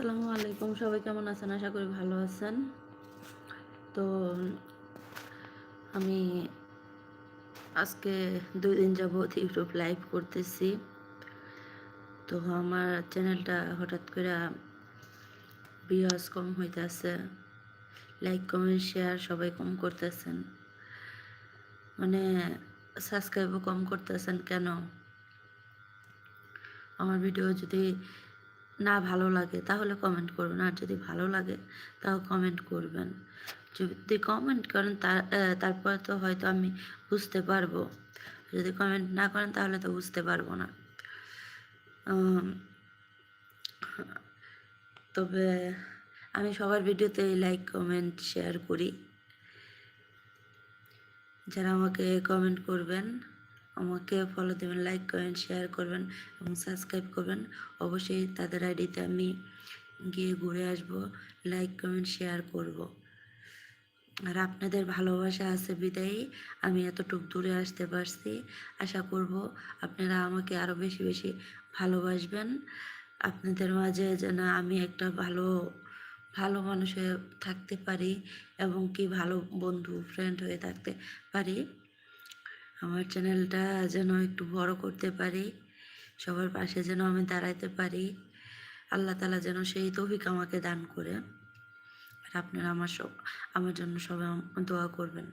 আসসালামু আলাইকুম, সবাই কেমন আছেন? আশা করি ভালো আছেন। তো আমি আজকে দুই দিন যাবৎ ইউটিউব লাইভ করতেছি। তো আমার চ্যানেলটা হঠাৎ করে ভিউয়ার্স কম হইতেছে লাইক কমেন্ট শেয়ার সবাই কম করতেছেন। মানে সাবস্ক্রাইবও কম করতেছেন কেন? আমার ভিডিও যদি না ভালো লাগে, তাহলে কমেন্ট করবেন। আর যদি ভালো লাগে, তাও কমেন্ট করবেন। যদি কমেন্ট করেন, তার তারপরে তো হয়তো আমি বুঝতে পারব। যদি কমেন্ট না করেন, তাহলে তো বুঝতে পারব না। তবে আমি সবার ভিডিওতে লাইক কমেন্ট শেয়ার করি। যারা আমাকে কমেন্ট করবেন আমাকে ফলো দেবেন লাইক করেন শেয়ার করবেন এবং সাবস্ক্রাইব করবেন। অবশ্যই তাদের আইডিতে আমি গিয়ে ঘুরে আসব লাইক কমেন্ট শেয়ার করব। আর আপনাদের ভালোবাসা আছে বিদায়ী, আমি এতটুক দূরে আসতে পারছি। আশা করব আপনারা আমাকে আরও বেশি বেশি ভালোবাসবেন। আপনাদের মাঝে যেন আমি একটা ভালো ভালো মানুষ হয়ে থাকতে পারি এবং কি ভালো বন্ধু ফ্রেন্ড হয়ে থাকতে পারি। আমার চ্যানেলটা যেন একটু বড় করতে পারি, সবার পাশে যেন আমি দাঁড়াইতে পারি। আল্লাহ তালা যেন সেই তৌফিক আমাকে দান করে আর আপনারা আমার সব, আমার জন্য সবাই দোয়া করবেন।